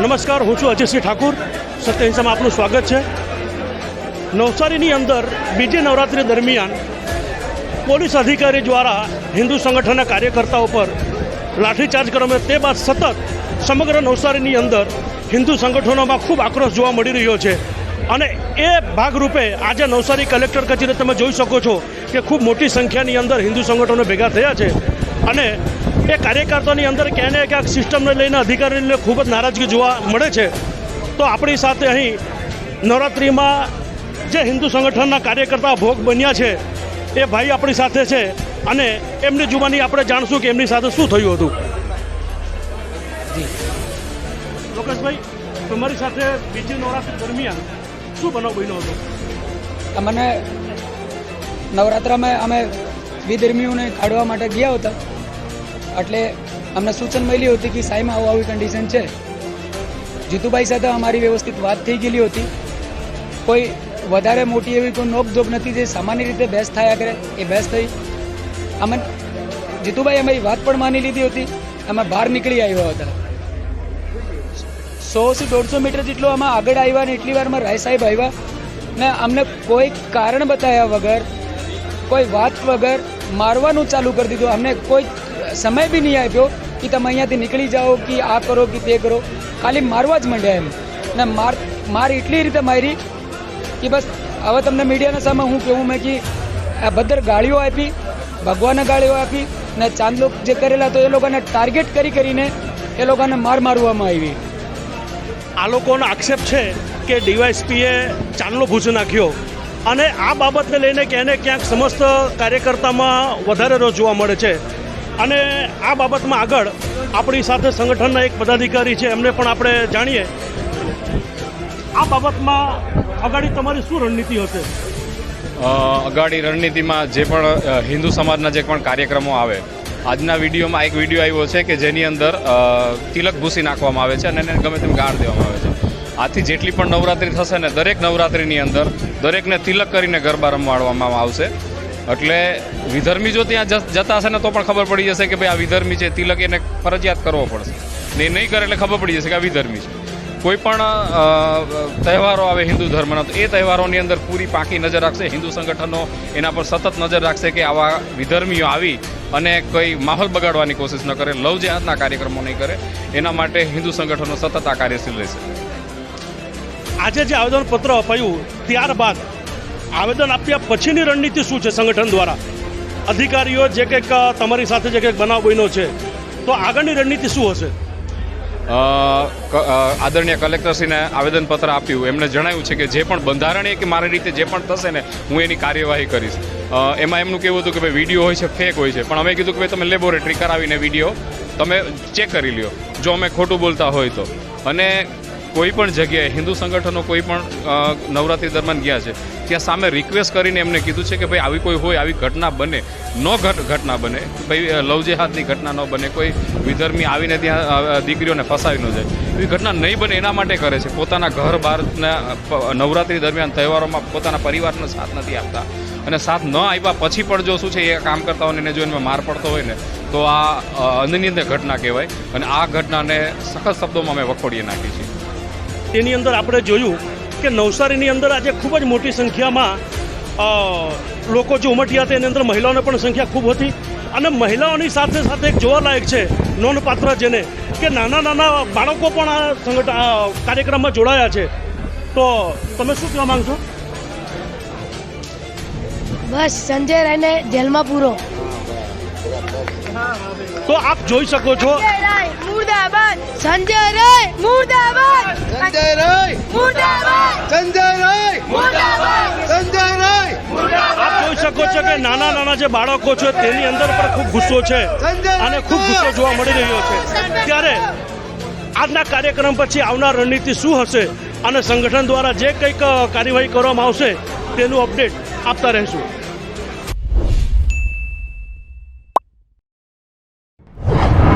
નમસ્કાર, હું છું અજયસિંહ ઠાકુર. સત્યહિંસામાં આપનું સ્વાગત છે. નવસારીની અંદર બીજી નવરાત્રિ દરમિયાન પોલીસ અધિકારી દ્વારા હિન્દુ સંગઠનના કાર્યકર્તાઓ પર લાઠીચાર્જ કરવામાં તે બાદ સતત સમગ્ર નવસારીની અંદર હિન્દુ સંગઠનોમાં ખૂબ આક્રોશ જોવા મળી રહ્યો છે. અને એ ભાગરૂપે આજે નવસારી કલેક્ટર કચેરી તમે જોઈ શકો છો કે ખૂબ મોટી સંખ્યાની અંદર હિન્દુ સંગઠનો ભેગા થયા છે. અને એ કાર્યકર્તાઓની અંદર ક્યાંય ને ક્યાંક સિસ્ટમને લઈને અધિકારીને ખૂબ જ નારાજગી જોવા મળે છે. તો આપણી સાથે અહીં નવરાત્રિમાં જે હિન્દુ સંગઠનના કાર્યકર્તા ભોગ બન્યા છે એ ભાઈ આપણી સાથે છે અને એમની જુબાની આપણે જાણશું કે એમની સાથે શું થયું હતું. લોકેશભાઈ તમારી સાથે બીજી નવરાત્રિ દરમિયાન શું બનાવ બન્યો હતો? અમને નવરાત્રામાં અમે વિધર્મીઓને કાઢવા માટે ગયા હતા. એટલે અમને સૂચન મળ્યું હતું કે સાહેબ આવું આવી કન્ડિશન છે. જીતુભાઈ સાથે અમારી વ્યવસ્થિત વાત થઈ ગયેલી હતી. કોઈ વધારે મોટી એવી કોઈ નોકઝોક નથી જે સામાન્ય રીતે બેસ થયા કરે, એ બેસ થઈ. અમે જીતુભાઈ અમારી વાત પણ માની લીધી હતી. અમે બહાર નીકળી આવ્યા હતા. સોથી દોઢસો મીટર જેટલો અમે આગળ આવ્યા ને એટલી વારમાં રાય સાહેબ આવ્યા ને અમને કોઈ કારણ બતાવ્યા વગર, કોઈ વાત વગર મારવાનું ચાલુ કરી દીધું. અમને કોઈ સમય બી નહીં આપ્યો કે તમે અહીંયાથી નીકળી જાઓ કે આ કરો કે તે કરો. ખાલી મારવા જ માંડ્યા એમ. ને માર માર એટલી રીતે મારી કે બસ હવે તમને મીડિયાના સામે હું કહેવું મેં કે આ બધર ગાળીઓ આપી ભગવાને ગાળીઓ આપી ને ચાંદલોક જે કરેલા તો એ લોકોને ટાર્ગેટ કરી કરીને એ લોકોને માર મારવામાં આવી. આ લોકોનો આક્ષેપ છે કે ડીવાયસપીએ ચાંદલો ભૂસી નાખ્યો. અને આ બાબતને લઈને ક્યાંને ક્યાંક સમસ્ત કાર્યકર્તામાં વધારે રોજ જોવા મળે છે. અને આ બાબતમાં આગળ આપણી સાથે સંગઠનના એક પદાધિકારી છે, એમને પણ આપણે જાણીએ. આ બાબતમાં અગાડી તમારી શું રણનીતિ હશે? અગાડી રણનીતિમાં જે પણ હિન્દુ સમાજના જે પણ કાર્યક્રમો આવે, આજના વિડીયોમાં એક વીડિયો આવ્યો છે કે જેની અંદર તિલક ભૂસી નાખવામાં આવે છે અને એને ગમે તેમ ગાળ દેવામાં આવે છે. આથી જેટલી પણ નવરાત્રિ થશે ને દરેક નવરાત્રિની અંદર દરેકને તિલક કરીને ગરબા રમવાડવામાં આવશે. એટલે વિધર્મી જો ત્યાં જતા હશે ને તો પણ ખબર પડી જશે કે ભાઈ આ વિધર્મી છે, તિલક એને ફરજિયાત કરવો પડશે. ને એ નહીં કરે એટલે ખબર પડી જશે કે આ વિધર્મી છે. કોઈ પણ તહેવારો આવે હિન્દુ ધર્મના, તો એ તહેવારોની અંદર પૂરી પાકી નજર રાખશે. હિન્દુ સંગઠનો એના પર સતત નજર રાખશે કે આવા વિધર્મીઓ આવી અને કોઈ માહોલ બગાડવાની કોશિશ ન કરે, લવ જેહાદના કાર્યક્રમો નહીં કરે. એના માટે હિન્દુ સંગઠનો સતત આ કાર્યશીલ રહેશે. આજે જે આવેદનપત્ર અપાયું, ત્યારબાદ આવેદન આપ્યા પછીની રણનીતિ શું છે સંગઠન દ્વારા? અધિકારીઓ જે કંઈક તમારી સાથે જે કંઈક બનાવ બન્યો છે, તો આગળની રણનીતિ શું હશે? આદરણીય કલેક્ટરશ્રીને આવેદનપત્ર આપ્યું. એમણે જણાવ્યું છે કે જે પણ બંધારણીય કે મારી રીતે જે પણ થશે ને, હું એની કાર્યવાહી કરીશ. એમાં એમનું કેવું હતું કે ભાઈ વીડિયો હોય છે ફેક હોય છે. પણ અમે કીધું કે ભાઈ તમે લેબોરેટરી કરાવીને વીડિયો તમે ચેક કરી લ્યો. જો અમે ખોટું બોલતા હોય તો. અને કોઈ પણ જગ્યાએ હિન્દુ સંગઠનો કોઈ પણ નવરાત્રી દરમિયાન ગયા છે ત્યાં સામે રિક્વેસ્ટ કરીને એમને કીધું છે કે ભાઈ આવી કોઈ હોય આવી ઘટના બને. ન ઘટ ઘટના બને. ભાઈ લવજેહાદની લવ ઘટના ન બને. કોઈ વિધર્મી આવીને ત્યાં દીકરીઓને ફસાવી ન જાય. એવી ઘટના નહીં બને એના માટે કરે છે. પોતાના ઘર બહારના નવરાત્રી દરમિયાન તહેવારોમાં પોતાના પરિવારનો સાથ નથી આપતા. અને સાથ ન આપ્યા પછી પણ જો શું છે એ કામ કરતા હોય એને જો એમાં માર પડતો હોય ને તો આ અ, ઘટના કહેવાય. અને આ ઘટનાને સખત શબ્દોમાં અમે વખોડીએ નાખી છીએ. તેની અંદર આપણે જોયું કે નવસારીની અંદર આજે ખૂબ જ મોટી સંખ્યામાં લોકો જે ઉમટ્યા હતા એની અંદર મહિલાઓની પણ સંખ્યા ખૂબ હતી. અને મહિલાઓની સાથે સાથે એક જોવાલાયક છે નોંધપાત્ર જેને કે નાના નાના બાળકો પણ આ સંગઠન કાર્યક્રમમાં જોડાયા છે. તો તમે શું કહેવા માંગશો? બસ સંજય રાયને જેલમાં પૂરો. તો આપ જોઈ શકો છો. સંજય રાય મુર્દાબાદ! નાના નાના જે બાળકો છે તેની અંદર પણ ખૂબ ગુસ્સો છે અને ખૂબ ગુસ્સો જોવા મળી રહ્યો છે. ત્યારે આજના કાર્યક્રમ પછી આવનાર રણનીતિ શું હશે અને સંગઠન દ્વારા જે કંઈક કાર્યવાહી કરવામાં આવશે તેનું અપડેટ આપતા રહેશું.